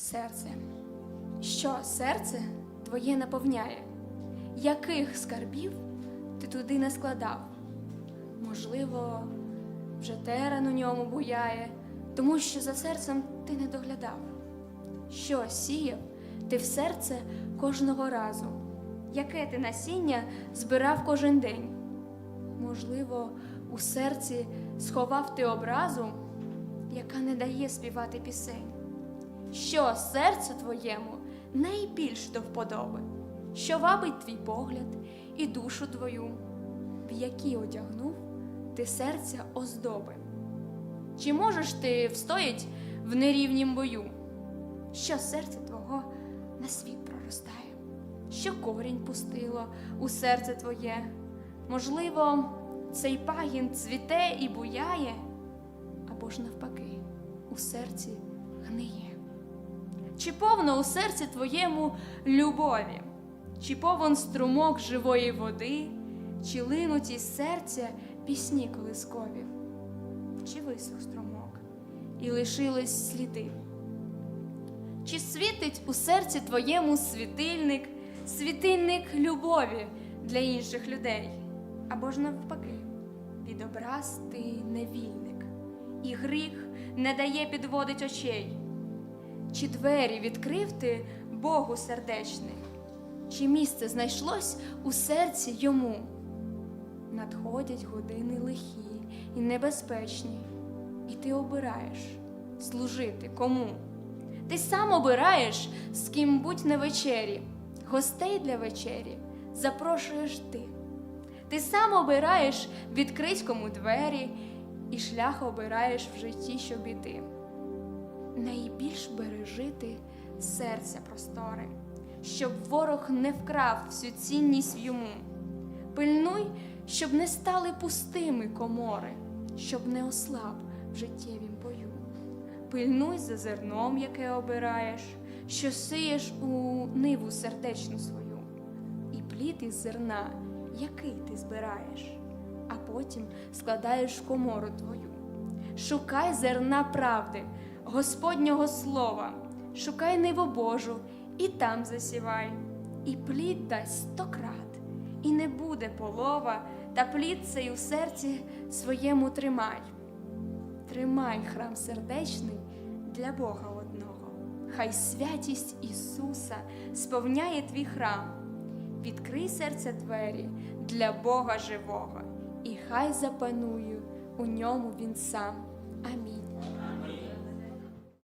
Серце. Що серце твоє наповняє? Яких скарбів ти туди не складав? Можливо, вже терен у ньому буяє, тому що за серцем ти не доглядав. Що сіяв ти в серце кожного разу? Яке ти насіння збирав кожен день? Можливо, у серці сховав ти образу, яка не дає співати пісень. Що серцю твоєму найбільш до вподоби, що вабить твій погляд і душу твою, в які одягнув ти серця оздоби. Чи можеш ти встоять в нерівнім бою? Що серце твого на світ проростає, що корінь пустило у серце твоє? Можливо, цей пагін цвіте і буяє, або ж навпаки, у серці гниє. Чи повно у серці твоєму любові, чи повен струмок живої води, чи линуть із серця пісні колискові, чи висох струмок, і лишились сліди? Чи світить у серці твоєму світильник, світильник любові для інших людей? Або ж навпаки, відобраз ти невільник, і гріх не дає підводить очей. Чи двері відкрив ти Богу сердечний? Чи місце знайшлось у серці йому? Надходять години лихі і небезпечні, і ти обираєш служити кому? Ти сам обираєш, з ким будь на вечері, гостей для вечері запрошуєш ти. Ти сам обираєш відкрить кому двері, і шлях обираєш в житті, щоб іти найбільш бережити серця просторе, щоб ворог не вкрав всю цінність йому. Пильнуй, щоб не стали пустими комори, щоб не ослаб в життєвім бою. Пильнуй за зерном, яке обираєш, що сиєш у ниву сердечну свою, і плід із зерна, який ти збираєш, а потім складаєш комору твою. Шукай зерна правди, Господнього слова, шукай ниву Божу і там засівай, і плід дасть сто крат, і не буде полова, та плід цей у серці своєму тримай. Тримай храм сердечний для Бога одного, хай святість Ісуса сповняє твій храм. Відкрий серце двері для Бога живого, і хай запанує у ньому Він сам. Амінь.